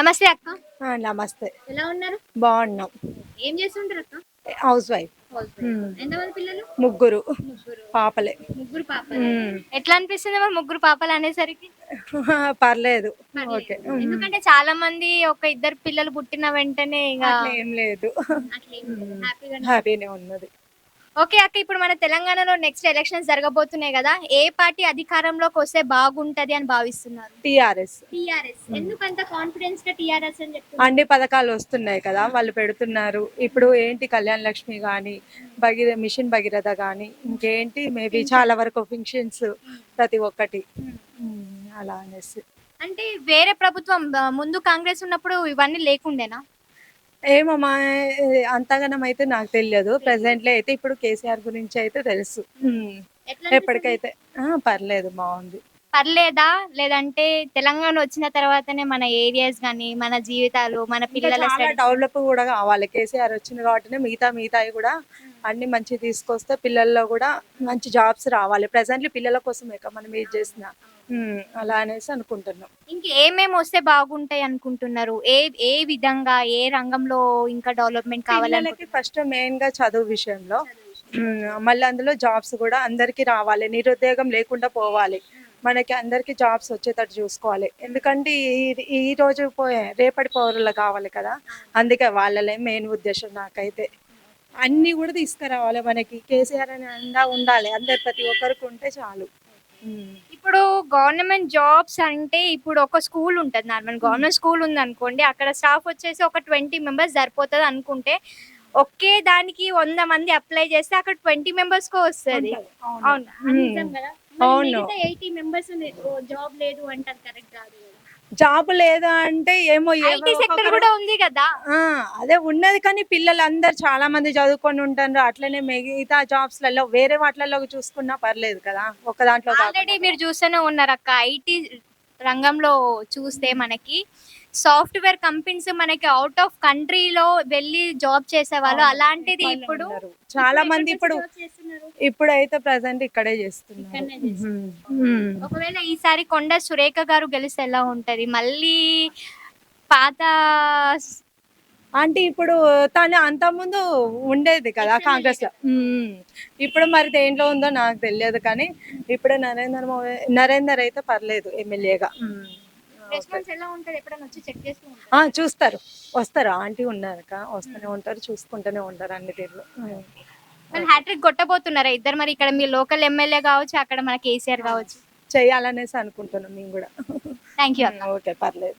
నమస్తే అక్క. నమస్తే. ఎలా ఉన్నారు? బాగున్నాం. ఏం చేస్తుంటారు అక్క? House wife. ఎంతమంది పిల్లలు? ముగ్గురు. పాపలే. ముగ్గురు పాపలు. ఎట్లా అనిపిస్తుంది మరి ముగ్గురు పాపలు అనేసరికి? పర్లేదు. ఓకే. ఎందుకంటే చాలా మంది ఒక ఇద్దరు పిల్లలు పుట్టిన వెంటనే ఇక ఏం లేదు. హ్యాపీనే ఉన్నది. ఓకే అక్క ఇప్పుడు మన తెలంగాణలో నెక్స్ట్ ఎలక్షన్స్ జరగబోతున్నాయి కదా ఏ పార్టీ అధికారంలోకి వస్తే బాగుంటది అని భావిస్తున్నారు? టిఆర్ఎస్. టిఆర్ఎస్. ఎందుకంత కాన్ఫిడెన్స్గా టిఆర్ఎస్ అని చెప్తున్నారు? అన్ని పథకాలు వస్తున్నాయి కదా వాళ్ళు పెడుతున్నారు. ఇప్పుడు ఏంటి కళ్యాణ్ లక్ష్మి కానీ భగీర మిషన్ భగీరథ కానీ ఇంకేంటి మేబీ చాలా వరకు ఫంక్షన్స్ ప్రతి ఒక్కటి. అలా అనేసి. అంటే వేరే ప్రభుత్వం ముందు కాంగ్రెస్ ఉన్నప్పుడు ఇవన్నీ లేకుండేనా? ఏమమ్మా అంతగానం అయితే నాకు తెలియదు. ప్రెసెంట్లీ అయితే ఇప్పుడు కేసీఆర్ గురించి అయితే తెలుసు. ఉమ్, ఎట్లా ఎప్పటికైతే పర్లేదు బాగుంది. పర్లేదా? లేదంటే తెలంగాణ వచ్చిన తర్వాతనే మన ఏరియాస్ గానీ మన జీవితాలు మన పిల్లల డెవలప్ కూడా కావాలి. కేసీఆర్ వచ్చిన కాబట్టినే మిగతా మిగతాయి కూడా అన్ని మంచి తీసుకొస్తే పిల్లల్లో కూడా మంచి జాబ్స్ రావాలి. ప్రెసెంట్లీ పిల్లల కదా మనం ఏది చేసిన. ఉమ్, అలా అనేసి అనుకుంటున్నాం. ఇంక ఏమేమి వస్తే బాగుంటాయి అనుకుంటున్నారు? ఏ ఏ విధంగా ఏ రంగంలో ఇంకా డెవలప్మెంట్ పిల్లలకి కావాలనుకుంటున్నారు ఫస్ట్ మెయిన్గా చదువు విషయంలో ఉమ్, మళ్ళీ అందులో జాబ్స్ కూడా అందరికి రావాలి. నిరుద్యోగం లేకుండా పోవాలి. మనకి అందరికి జాబ్స్ వచ్చేటట్టు చూసుకోవాలి. ఎందుకంటే ఈ- ఈ రోజు పోయే రేపటి పౌరులు కావాలి కదా. అందుకే వాళ్ళలే మెయిన్ ఉద్దేశం నాకైతే. అన్ని కూడా తీసుకురావాలి మనకి. కేసీఆర్ అని అండా ఉండాలి. అందరు ప్రతి ఒక్కరికి ఉంటే చాలు. ఇప్పుడు గవర్నమెంట్ జాబ్స్ అంటే ఇప్పుడు ఒక స్కూల్ ఉంటుంది నార్మల్ గవర్నమెంట్ స్కూల్ ఉంది అనుకోండి అక్కడ స్టాఫ్ వచ్చేసి ఒక ట్వంటీ మెంబర్స్ సరిపోతుంది అనుకుంటే ఒకే దానికి వంద మంది అప్లై చేస్తే అక్కడ ట్వంటీ మెంబర్స్ కో వస్తుంది అవును. అవును. ఎయిటీ మెంబర్స్ జాబ్ లేదు అంటే అది కరెక్ట్ కదా. జాబ్ లేదా అంటే ఏమో సెక్టర్ కూడా ఉంది కదా. అదే ఉన్నది కానీ పిల్లలు అందరు చాలా మంది చదువుకొని ఉంటారు. అట్లనే మిగతా జాబ్స్లలో వేరే వాటిలలో చూసుకున్నా పర్లేదు కదా. ఒక దాంట్లో ఆల్రెడీ. మీరు చూస్తూనే ఉన్నారు అక్క ఐటీ రంగంలో చూస్తే మనకి సాఫ్ట్వేర్ కంపెనీస్ మనకి అవుట్ ఆఫ్ కంట్రీలో వెళ్ళి జాబ్ చేసేవాళ్ళు. అలాంటిది ఇప్పుడు. చాలా మంది ఇప్పుడు job చేస్తున్నారు. ఇప్పుడు అయితే ప్రజెంట్ ఇక్కడే చేస్తున్నారు. ఒకవేళ ఈసారి కొండ సురేఖ గారు గెలిస్తే ఎలా ఉంటది? మళ్ళీ పాత అంటే ఇప్పుడు తను అంత ముందు ఉండేది కదా కాంగ్రెస్లో. ఇప్పుడు మరి దేంట్లో ఉందో నాకు తెలియదు కానీ ఇప్పుడు నరేందర్ మోదీ నరేందర్ అయితే పర్లేదు ఎమ్మెల్యేగా. చూస్తారు. వస్తారు? ఆంటీ ఉన్నారక వస్తూనే ఉంటారు చూసుకుంటూనే ఉంటారు అన్ని తీర్లు. మరి హ్యాట్రిక్ కొట్టబోతున్నారా ఇద్దరు? మరి ఇక్కడ మీ లోకల్ ఎమ్మెల్యే కావచ్చు అక్కడ మన కేసీఆర్ కావచ్చు. చేయాలనేసి అనుకుంటున్నాం మేము కూడా. థ్యాంక్ యూ ఓకే పర్లేదు.